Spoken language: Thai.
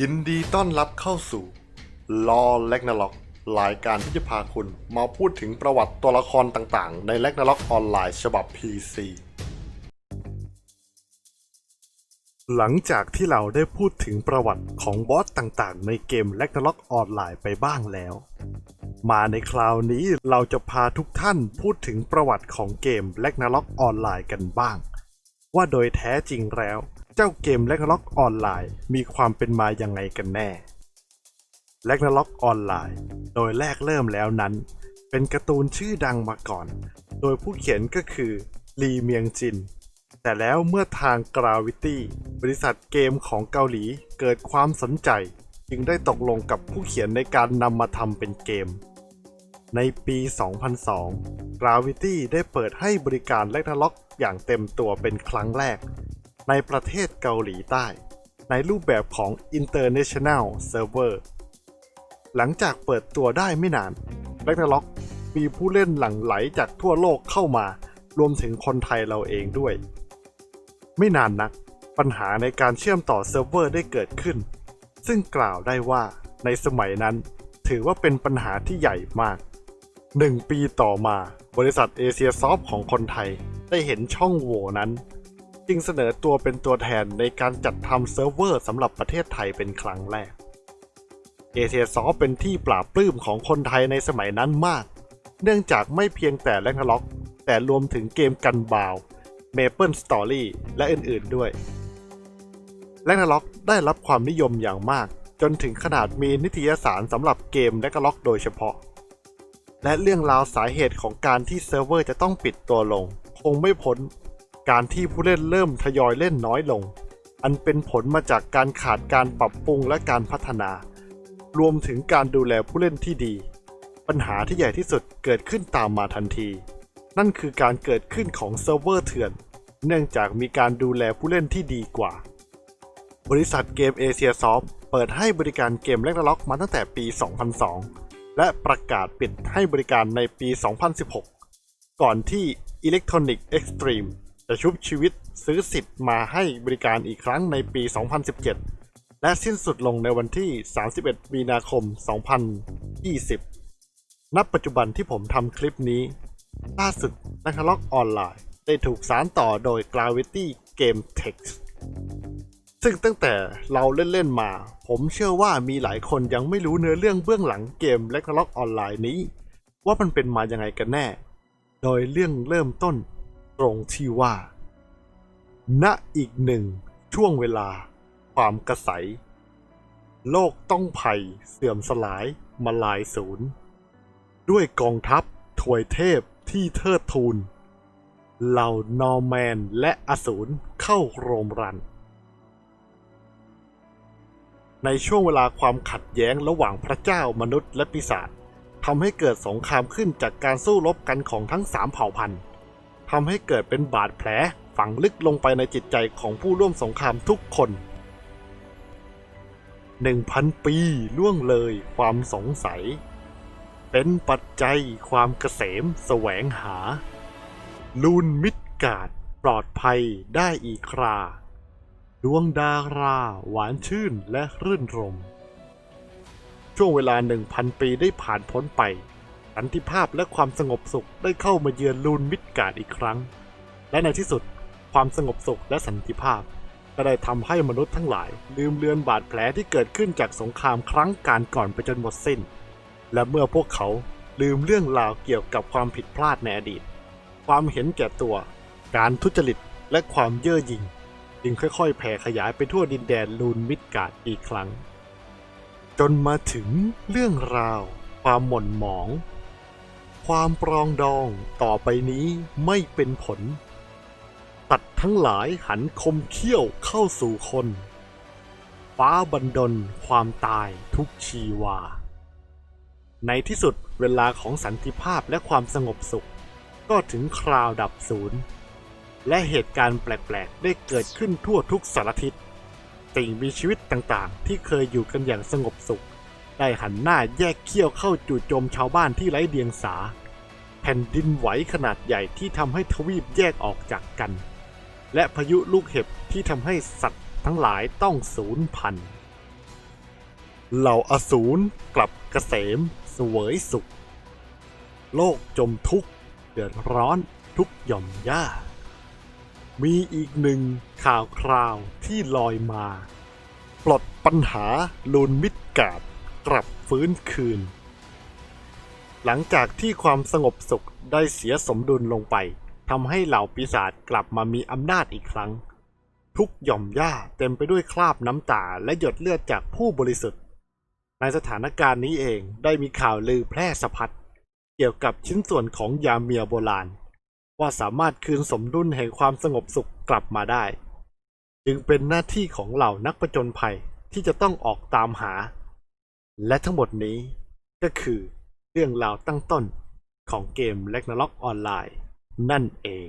ยินดีต้อนรับเข้าสู่ลอแลกนาล็อกรายการที่จะพาคุณมาพูดถึงประวัติตัวละครต่างๆ ในแลกนาล็อกออนไลน์ฉบับ PC หลังจากที่เราได้พูดถึงประวัติของบอสต่างๆ ในเกมแลกนาล็อกออนไลน์ไปบ้างแล้ว มาในคราวนี้เราจะพาทุกท่านพูดถึงประวัติของเกมแลกนาล็อกออนไลน์กันบ้าง ว่าโดยแท้จริงแล้ว เจ้าเกมแลกนาล็อกออนไลน์มีความเป็นมายังไงกันแน่แลกนาล็อกออนไลน์ โดยแรกเริ่มแล้วนั้น เป็นการ์ตูนชื่อดังมาก่อน โดยผู้เขียนก็คือลีเมียงจิน แต่แล้วเมื่อทาง Gravity บริษัทเกมของเกาหลีเกิดความสนใจ จึงได้ตกลงกับผู้เขียนในการนำมาทำเป็นเกม ในปี 2002 Gravity ได้เปิดให้บริการแลกนาล็อกอย่างเต็มตัวเป็นครั้งแรก ในประเทศเกาหลีใต้ ในรูปแบบของ International Server หลังจากเปิดตัวได้ไม่นาน r a g n a r o k มีผู้เล่นหลั่งไหลจากทั่วโลกเข้ามารวมถึงคนไทยเราเองด้วย ไม่นานนัก ปัญหาในการเชื่อมต่อเซิร์ฟเวอร์ได้เกิดขึ้น ซึ่งกล่าวได้ว่าในสมัยนั้นถือว่าเป็นปัญหาที่ใหญ่มากหนึ่งปีต่อมาบริษัทเอเชียซอฟของคนไทยได้เห็นช่องโหว่นั้น จึงเสนอตัวเป็นตัวแทนในการจัดทำเซิร์ฟเวอร์สำหรับประเทศไทยเป็นครั้งแรก เอเชียซอเป็นที่ปราบปลื้มของคนไทยในสมัยนั้นมาก เนื่องจากไม่เพียงแต่แลกล็อก แต่รวมถึงเกมกันบาว Maple Story และอื่นๆด้วยแลกล็อกได้รับความนิยมอย่างมาก จนถึงขนาดมีนิตยสารสำหรับเกมแลกล็อกโดยเฉพาะ และเรื่องราวสาเหตุของการที่เซิร์ฟเวอร์จะต้องปิดตัวลง คงไม่พ้น การที่ผู้เล่นเริ่มทยอยเล่นน้อยลง อันเป็นผลมาจากการขาดการปรับปรุงและการพัฒนา รวมถึงการดูแลผู้เล่นที่ดี ปัญหาที่ใหญ่ที่สุดเกิดขึ้นตามมาทันที นั่นคือการเกิดขึ้นของเซิร์ฟเวอร์เถื่อน เนื่องจากมีการดูแลผู้เล่นที่ดีกว่า บริษัทเกมเอเชียซอฟเปิดให้บริการเกมแลกล็อกมาตั้งแต่ปี 2002 และประกาศปิดให้บริการในปี 2016 ก่อนที่ Electronic Extreme จะชุบชีวิตซื้อสิทธิ์มาให้บริการอีกครั้งในปี 2017 และสิ้นสุดลงในวันที่ 31 มีนาคม 2020นับปัจจุบันที่ผมทำคลิปนี้ ล่าสุดนักล็อกออนไลน์ ได้ถูกสารต่อโดย Gravity Game Text ซึ่งตั้งแต่เราเล่น ๆ มา ผมเชื่อว่ามีหลายคนยังไม่รู้เนื้อเรื่องเบื้องหลังเกม l e g n a r o k ออนไลน์นี้ ว่ามันเป็นมายังไงกันแน่ โดยเรื่องเริ่มต้น ตรงที่ว่า ณอีกหนึ่งช่วงเวลาความกระใส โลกต้องภัยเสื่อมสลายมาลายศูนย์ ด้วยกองทัพถวยเทพที่เทิดทูนเหล่านอร์แมนและอสูรเข้าโรมรัน ในช่วงเวลาความขัดแย้งระหว่างพระเจ้ามนุษย์และปีศาจทำให้เกิดสงครามขึ้นจากการสู้รบกันของทั้งสามเผ่าพันธุ์ ทำให้เกิดเป็นบาดแผลฝังลึกลงไปในจิตใจของผู้ร่วมสงครามทุกคนหนึ่งพันปีล่วงเลยความสงสัย เป็นปัจจัยความเกษมแสวงหา ลูนมิดการ์ดปลอดภัยได้อีกครา ดวงดาราหวานชื่นและรื่นรม ช่วงเวลาหนึ่งพันปีได้ผ่านพ้นไป สันติภาพและความสงบสุขได้เข้ามาเยือนลูนมิดการ์ดอีกครั้ง และในที่สุดความสงบสุขและสันติภาพ ก็ได้ทำให้มนุษย์ทั้งหลาย ลืมเลือนบาดแผลที่เกิดขึ้นจากสงครามครั้งการก่อนไปจนหมดสิ้น และเมื่อพวกเขาลืมเรื่องราวเกี่ยวกับความผิดพลาดในอดีต ความเห็นแก่ตัว การทุจริตและความเย่อหยิ่งจึงค่อยๆ แผ่ขยายไปทั่วดินแดนลูนมิดการ์ดอีกครั้ง จนมาถึงเรื่องราว ความหม่นหมอง ความปรองดองต่อไปนี้ไม่เป็นผล ตัดทั้งหลายหันคมเขี้ยวเข้าสู่คน ฟ้าบันดลความตายทุกชีวา ในที่สุดเวลาของสันติภาพและความสงบสุข ก็ถึงคราวดับศูนย์ และเหตุการณ์แปลก ๆ ได้เกิดขึ้นทั่วทุกสารทิศสิ่งมีชีวิตต่างๆ ที่เคยอยู่กันอย่างสงบสุข ได้หันหน้าแยกเขี้ยวเข้าจู่โจมชาวบ้านที่ไร้เดียงสา แผ่นดินไหวขนาดใหญ่ที่ทำให้ทวีปแยกออกจากกัน และพายุลูกเห็บที่ทำให้สัตว์ทั้งหลายต้องสูญพันธุ์เหล่าอสูรกลับเกษมเสวยสุข โลกจมทุกข์เดือดร้อนทุกหย่อมย่า มีอีกหนึ่งข่าวคราวที่ลอยมา ปลดปัญหาลูนมิดกาด กลับฟื้นคืน หลังจากที่ความสงบสุขได้เสียสมดุลลงไปทำให้เหล่าปีศาจกลับมามีอำนาจอีกครั้ง ทุกหย่อมหญ้าเต็มไปด้วยคราบน้ำตาและหยดเลือดจากผู้บริสุทธิ์ ในสถานการณ์นี้เองได้มีข่าวลือแพร่สะพัดเกี่ยวกับชิ้นส่วนของยาเมียโบราณ ว่าสามารถคืนสมดุลแห่งความสงบสุขกลับมาได้ จึงเป็นหน้าที่ของเหล่านักประจนภัยที่จะต้องออกตามหา และทั้งหมดนี้ก็คือเรื่องราวตั้งต้นของเกม r a g n a r o k ออนไลน์นั่นเอง